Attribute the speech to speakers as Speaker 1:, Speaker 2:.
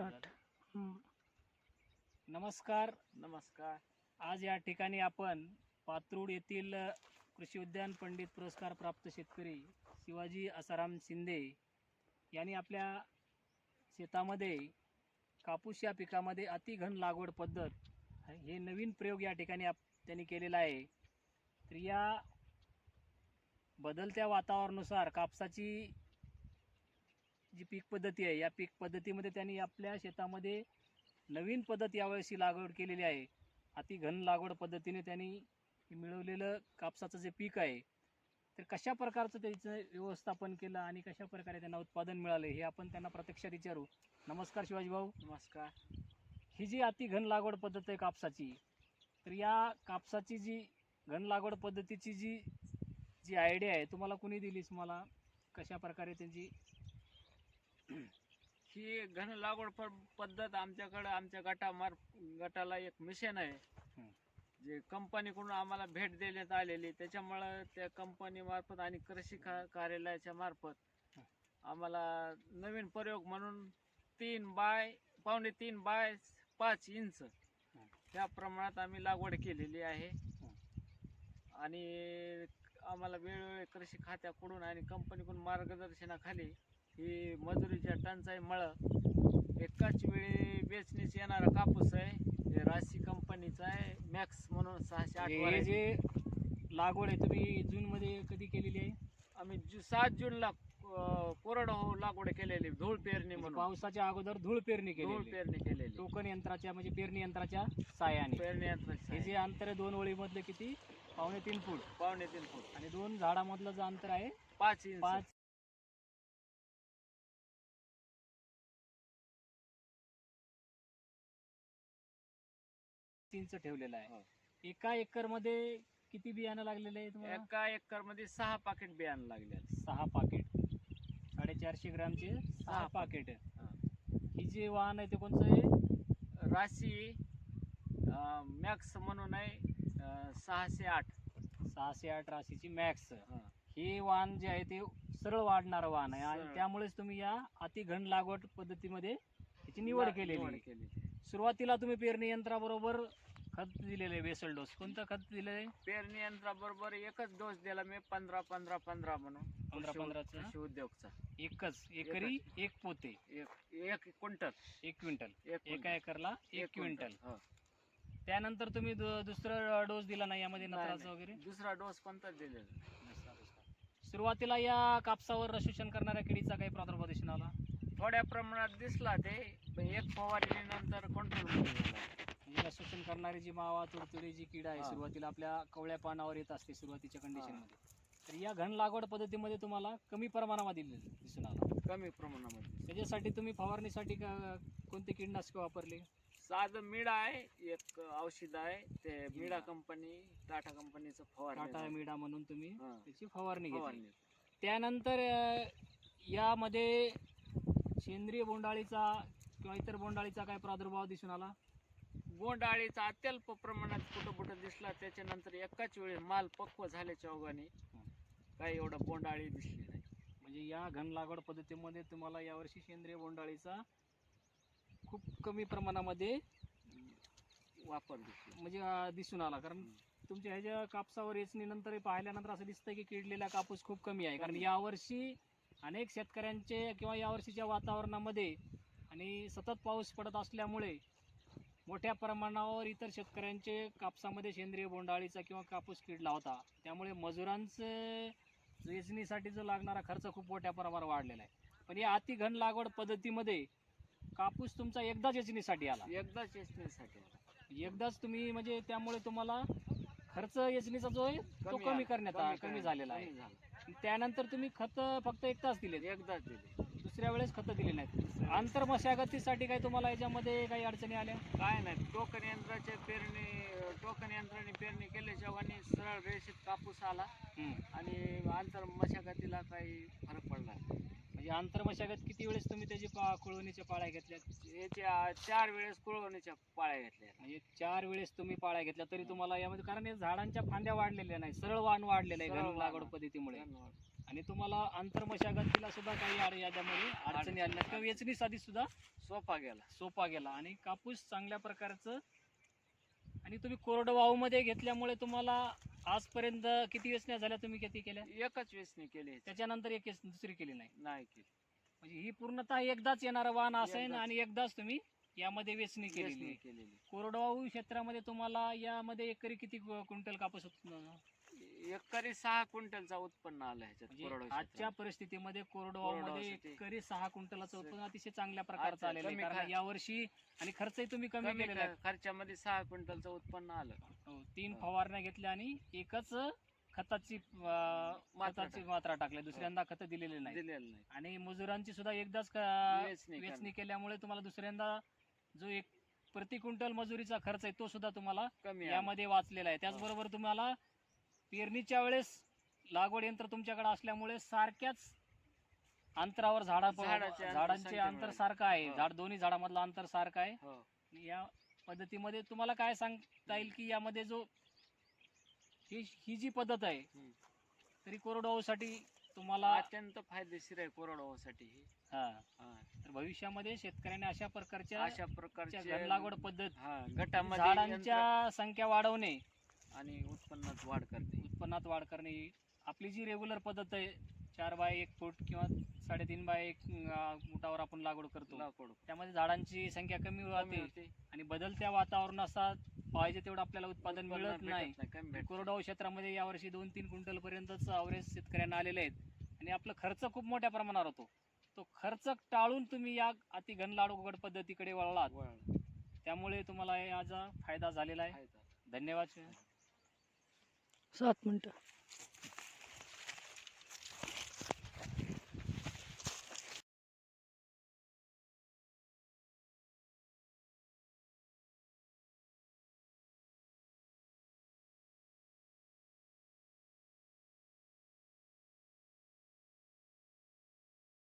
Speaker 1: Short
Speaker 2: नमस्कार.
Speaker 3: नमस्कार.
Speaker 2: आज या ठिकाणी आपण पात्रूड येथील कृषी उद्यान पंडित पुरस्कार प्राप्त शेतकरी शिवाजी आसाराम शिंदे यांनी आपल्या शेतामध्ये कापूस या पिकामध्ये अतिघन लागवड पद्धत हे नवीन प्रयोग या ठिकाणी आप त्यांनी केलेला आहे. तर या बदलत्या वातावरणानुसार कापसाची जी पीक पद्धती आहे या पीक पद्धतीमध्ये त्यांनी आपल्या शेतामध्ये नवीन पद्धत यावेळेस लागवड केलेली आहे. अति घन लागवड पद्धतीने त्यांनी मिळवलेलं कापसाचं जे पीक आहे तर कशा प्रकारचं त्याचं व्यवस्थापन केलं आणि कशा प्रकारे त्यांना उत्पादन मिळालं हे आपण त्यांना प्रत्यक्षात विचारू. नमस्कार शिवाजी भाऊ.
Speaker 3: नमस्कार.
Speaker 2: ही जी अति घन लागवड पद्धत आहे कापसाची तर या कापसाची जी घन लागवड पद्धतीची जी जी आयडिया आहे तुम्हाला कुणी दिलीस मला? कशा प्रकारे त्यांची
Speaker 3: ही घन लागवड पद्धत आमच्याकडं आमच्या गटामार गटाला एक मिशन आहे. जे कंपनीकडून आम्हाला भेट देण्यात आलेली त्याच्यामुळं त्या कंपनी मार्फत आणि कृषी का कार्यालयाच्या मार्फत. आम्हाला नवीन प्रयोग म्हणून तीन बाय पावणे तीन बाय पाच इंच त्या प्रमाणात आम्ही लागवड केलेली आहे. आणि आम्हाला वेळोवेळी कृषी खात्याकडून आणि कंपनीकडून मार्गदर्शनाखाली ही मजुरीच्या टंचाईमुळं एकाच वेळी वेचणीस येणारा कापूस आहे हे राशी कंपनीचा आहे मॅक्स म्हणून सहाशे आठ
Speaker 2: हे. जे लागवड आहे तुम्ही जूनमध्ये कधी केलेली आहे?
Speaker 3: आम्ही जु सात जूनला कोरडवाहू लागवड केलेली धूळ पेरणी
Speaker 2: म्हणजे
Speaker 3: म्हणून.
Speaker 2: पावसाच्या अगोदर धूळ पेरणी
Speaker 3: धूळ
Speaker 2: केली
Speaker 3: पेरणी केलेली.
Speaker 2: टोकन यंत्राच्या म्हणजे पेरणी यंत्राच्या साह्याने
Speaker 3: पेरणी यंत्राची
Speaker 2: हे जे. अंतर आहे दोन ओळीमधलं किती? पावणे तीन फूट.
Speaker 3: पावणे तीन फूट.
Speaker 2: आणि दोन झाडामधलं जे अंतर आहे?
Speaker 3: पाच इंच.
Speaker 2: पाच इंच ठेवलेलं आहे
Speaker 3: हो.
Speaker 2: एका एकरमध्ये किती बियाणं लागलेलं आहे तुम्हाला
Speaker 3: एका एकरमध्ये सहा पाकिट बियाणं लागले
Speaker 2: सहा पाकिट साडेचारशे ग्रामचे सहा
Speaker 3: सहा
Speaker 2: पाकिट
Speaker 3: हा.
Speaker 2: ही जे वाहन आहे ते कोणचं आहे
Speaker 3: राशी मॅक्स म्हणून आहे सहाशे आठ
Speaker 2: सहाशे आठ राशीची मॅक्स
Speaker 3: हा.
Speaker 2: वाहन जे आहे ते सरळ वाढणारं वाहन आहे आणि. त्यामुळेच तुम्ही या अति घन लागवड पद्धतीमध्ये त्याची निवड. केलेली सुरुवातीला तुम्ही पेरणी यंत्राबरोबर खत दिलेलं आहे बेसल डोस. कोणतं खत दिलेलं आहे?
Speaker 3: पेरणी यंत्राबरोबर एकच डोस दिला मी पंधरा पंधरा पंधरा म्हणून.
Speaker 2: पंधरा पंधराचा?
Speaker 3: कृषी उद्योगचा.
Speaker 2: एकच एकरी एक पोते.
Speaker 3: एक एक क्विंटल.
Speaker 2: एक क्विंटल.
Speaker 3: एक.
Speaker 2: एकरला एक क्विंटल
Speaker 3: हो.
Speaker 2: त्यानंतर तुम्ही दु- दुसरं डोस दिला नाही यामध्ये
Speaker 3: नाही,
Speaker 2: नत्राचा
Speaker 3: नाही.
Speaker 2: वगैरे?
Speaker 3: दुसरा डोस कोणता दिलेला?
Speaker 2: सुरुवातीला या कापसावर रसूशन करणाऱ्या किडीचा काही प्रादुर्भाव दिसून आला.
Speaker 3: थोड्या प्रमाणात दिसला ते एक फवारणी नंतर कंट्रोल
Speaker 2: रसूशन करणारी जी मावा तुडतुडी जी किडा आहे. सुरुवातीला आपल्या कवळ्या पानावर येत असते सुरुवातीच्या कंडिशनमध्ये. तर या घन लागवड पद्धतीमध्ये तुम्हाला कमी प्रमाणामध्ये दिसून आला.
Speaker 3: कमी प्रमाणामध्ये.
Speaker 2: त्याच्यासाठी तुम्ही फवारणीसाठी कोणते कीटनाशक वापरले?
Speaker 3: साधं मिडा आहे एक औषध आहे ते मिडा कंपनी टाटा कंपनीचं
Speaker 2: टाटा
Speaker 3: फवारणी
Speaker 2: मिडा म्हणून तुम्ही. त्याची फवारणी घेतली. त्यानंतर यामध्ये सेंद्रिय बोंडाळीचा किंवा इतर बोंडाळीचा काय प्रादुर्भाव दिसून आला?
Speaker 3: बोंडाळीचा अत्यल्प प्रमाणात कुठं कुठं दिसला त्याच्यानंतर एकाच वेळी माल पक्व झाल्याच्या ओघाने काही एवढं बोंडाळी दिसली नाही.
Speaker 2: म्हणजे या घन लागवड पद्धतीमध्ये तुम्हाला यावर्षी सेंद्रिय बोंडाळीचा खूप कमी प्रमाणामध्ये
Speaker 3: वापर दिसली.
Speaker 2: म्हणजे दिसून आला. कारण तुमच्या ह्याच्या कापसावर वेचणीनंतर पाहिल्यानंतर असं दिसतंय की किडलेला कापूस खूप कमी आहे. कारण. यावर्षी अनेक शेतकऱ्यांचे किंवा यावर्षीच्या वातावरणामध्ये आणि सतत पाऊस पडत असल्यामुळे मोठ्या प्रमाणावर इतर शेतकऱ्यांचे कापसामध्ये सेंद्रिय बोंडाळीचा किंवा कापूस किडला होता त्यामुळे मजुरांचं वेचणीसाठी जो लागणारा खर्च खूप मोठ्या प्रमाणावर वाढलेला आहे. पण या अति घन लागवड पद्धतीमध्ये कापूस तुमचा एकदाच वेचणीसाठी आला.
Speaker 3: एकदा चेचणीसाठी
Speaker 2: एकदाच तुम्ही म्हणजे त्यामुळे तुम्हाला खर्च वेचणीचा जो आहे तो कमी. करण्यात आला कमी झालेला आहे. त्यानंतर तुम्ही खत फक्त एकदाच दिले.
Speaker 3: एकदाच दिले.
Speaker 2: दुसऱ्या वेळेस खत दिले नाहीत. आंतर मशागतीसाठी काही तुम्हाला याच्यामध्ये काही अडचणी आल्या?
Speaker 3: काय नाही. टोकन यंत्राचे पेरणी टोकन यंत्राने पेरणी केल्याच्या सरळ रेषेत कापूस आला आणि आंतर मशागतीला काही फरक पडला नाही.
Speaker 2: म्हणजे आंतर मशागत किती वेळेस तुम्ही त्याची पा कुळवणीच्या पाळ्या घेतल्यात
Speaker 3: याच्या चार वेळेस कुळवणीच्या पाळ्या घेतल्या.
Speaker 2: म्हणजे चार वेळेस तुम्ही पाळ्या घेतल्या तरी तुम्हाला यामध्ये कारण या झाडांच्या फांद्या वाढलेल्या नाही सरळ वाण वाढलेलं आहे
Speaker 3: सरळ वाण
Speaker 2: लागवड. पद्धतीमुळे. आणि तुम्हाला आंतरमशागतीला सुद्धा काही आड- याच्यामध्ये अडचणी आल्या किंवा वेचणीसाठी सुद्धा
Speaker 3: सोपा गेला.
Speaker 2: सोपा गेला. आणि कापूस चांगल्या प्रकारचं आणि तुम्ही कोरडवाहू मध्ये घेतल्यामुळे तुम्हाला आजपर्यंत किती वेचण्या झाल्या तुम्ही किती केल्या
Speaker 3: एकच वेचणी केली.
Speaker 2: त्याच्यानंतर एक दुसरी केली नाही
Speaker 3: नाही केली
Speaker 2: म्हणजे ही पूर्णतः एकदाच येणारं वाहन असेल. आणि एकदाच तुम्ही यामध्ये वेचणी केलेली.
Speaker 3: केलेली
Speaker 2: कोरडवाहू क्षेत्रामध्ये तुम्हाला यामध्ये एकरी किती क्व- क्विंटल कापूस म्हणजे
Speaker 3: एकरी सहा क्विंटलचा उत्पन्न आलं ह्याच्यात कोरडवाहू
Speaker 2: आजच्या. परिस्थितीमध्ये कोरडवाहू मध्ये
Speaker 3: कोरडवाहूसाठी.
Speaker 2: एकरी सहा क्विंटलाचं उत्पन्न अतिशय चांगल्या प्रकारचं
Speaker 3: अच्छा,
Speaker 2: आलेलं आहे.
Speaker 3: कमी
Speaker 2: कारण
Speaker 3: खर्च.
Speaker 2: यावर्षी आणि खर्चही तुम्ही कमी
Speaker 3: कमी
Speaker 2: केलेला आहे.
Speaker 3: खर्चामध्ये सहा क्विंटलचं उत्पन्न आलं.
Speaker 2: हो, तीन
Speaker 3: हा.
Speaker 2: फवारण्या घेतल्या आणि एकच खताची अं,
Speaker 3: मात्रा
Speaker 2: खताची मात्रा टाकली. दुसऱ्यांदा खत दिलेले नाही.
Speaker 3: दिलेलं नाही.
Speaker 2: आणि मजुरांची सुद्धा एकदाच
Speaker 3: वेचणी
Speaker 2: वेचणी केल्यामुळे तुम्हाला दुसऱ्यांदा जो एक प्रति क्विंटल मजुरीचा खर्च आहे तो सुद्धा तुम्हाला
Speaker 3: कमी आलं.
Speaker 2: यामध्ये वाचलेला आहे. त्याचबरोबर तुम्हाला पेरणीच्या वेळेस लागवड यंत्र तुमच्याकडे असल्यामुळे सारख्याच अंतरावर झाडा
Speaker 3: झाडाचे अंतर
Speaker 2: झाडांचे अंतर
Speaker 3: मिळाली.
Speaker 2: सारखं आहे
Speaker 3: हो.
Speaker 2: झाड दोन्ही झाडामधलं अंतर सारखं आहे
Speaker 3: हो
Speaker 2: या पद्धतीमध्ये तुम्हाला काय सांगता येईल की यामध्ये जो ही ही जी पद्धत आहे. तरी कोरडवाहूसाठी तुम्हाला
Speaker 3: अत्यंत फायदेशीर आहे कोरडवाहूसाठी ही.
Speaker 2: तर भविष्यामध्ये शेतकऱ्यांनी अशा प्रकारच्या
Speaker 3: अशा
Speaker 2: च्या
Speaker 3: प्रकारचे
Speaker 2: घन लागवड पद्धत
Speaker 3: गटामध्ये
Speaker 2: झाडांच्या संख्या वाढवणे
Speaker 3: आणि उत्पन्नात वाढ करते
Speaker 2: उत्पन्नात वाढ करणे ही आपली जी रेग्युलर पद्धत आहे चार बाय एक फूट किंवा साडेतीन बाय एक फुटावर आपण लागवड करतो.
Speaker 3: लाकूड
Speaker 2: त्यामध्ये झाडांची संख्या कमी होते. आणि बदलत्या वातावरणात पाहिजे तेवढं आपल्याला उत्पादन मिळत नाही. कोरडवाहू क्षेत्रामध्ये यावर्षी दोन तीन क्विंटल पर्यंतच अवरेज शेतकऱ्यांना आलेले आहेत. आणि आपला खर्च खूप मोठ्या प्रमाणावर होतो. तो खर्च टाळून तुम्ही या अति घन लागवड पद्धतीकडे वळलात. त्यामुळे तुम्हाला याचा फायदा झालेला आहे. धन्यवाद.
Speaker 1: सात मिनटं